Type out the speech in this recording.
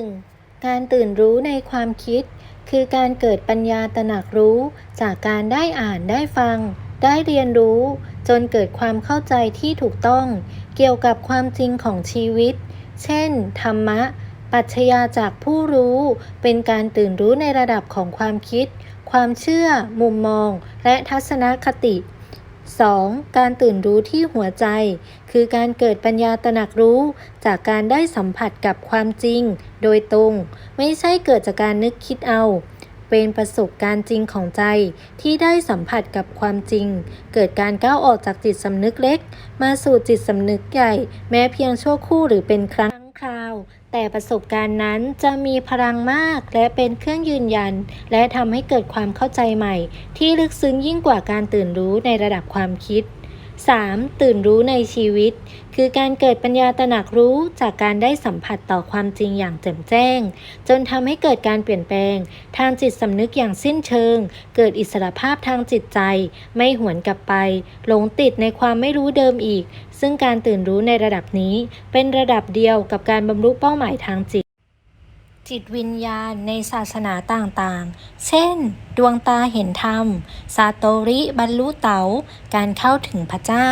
1. การตื่นรู้ในความคิด คือการเกิดปัญญาตระหนักรู้จากการได้อ่านได้ฟัง ได้เรียนรู้ จนเกิดความเข้าใจที่ถูกต้อง เกี่ยวกับความจริงของชีวิต เช่น ธรรมะปรัชญาจากผู้รู้ เป็นการตื่นรู้ในระดับของความคิด ความเชื่อ มุมมอง และทัศนคติ 2. การตื่นรู้ที่หัวใจ คือการเกิดปัญญาตระหนักรู้ จากการได้สัมผัสกับความจริง โดยตรง ไม่ใช่เกิดจากการนึกคิดเอา เป็นประสบการณ์จริงของใจ ที่ได้สัมผัสกับความจริง เกิดการก้าวออกจากจิตสำนึกเล็ก มาสู่จิตสำนึกใหญ่ แม้เพียงชั่วครู่หรือเป็นครั้ง แต่ประสบการณ์นั้นจะมีพลังมากและเป็นเครื่องยืนยัน และทำให้เกิดความเข้าใจใหม่ ที่ลึกซึ้งยิ่งกว่าการตื่นรู้ในระดับความคิด 3. ตื่นรู้ในชีวิต คือการเกิดปัญญาตระหนักรู้จากการได้สัมผัสต่อความจริงอย่างแจ่มแจ้ง จนทำให้เกิดการเปลี่ยนแปลง ทางจิตสำนึกอย่างสิ้นเชิง เกิดอิสระภาพทางจิตใจ ไม่หวนกลับไป หลงติดในความไม่รู้เดิมอีก ซึ่งการตื่นรู้ในระดับนี้ เป็นระดับเดียวกับการบรรลุเป้าหมายทางจิต จิตวิญญาณในศาสนาต่างๆ เช่น ดวงตาเห็นธรรม ซาโตริบรรลุเต๋าการเข้าถึงพระเจ้า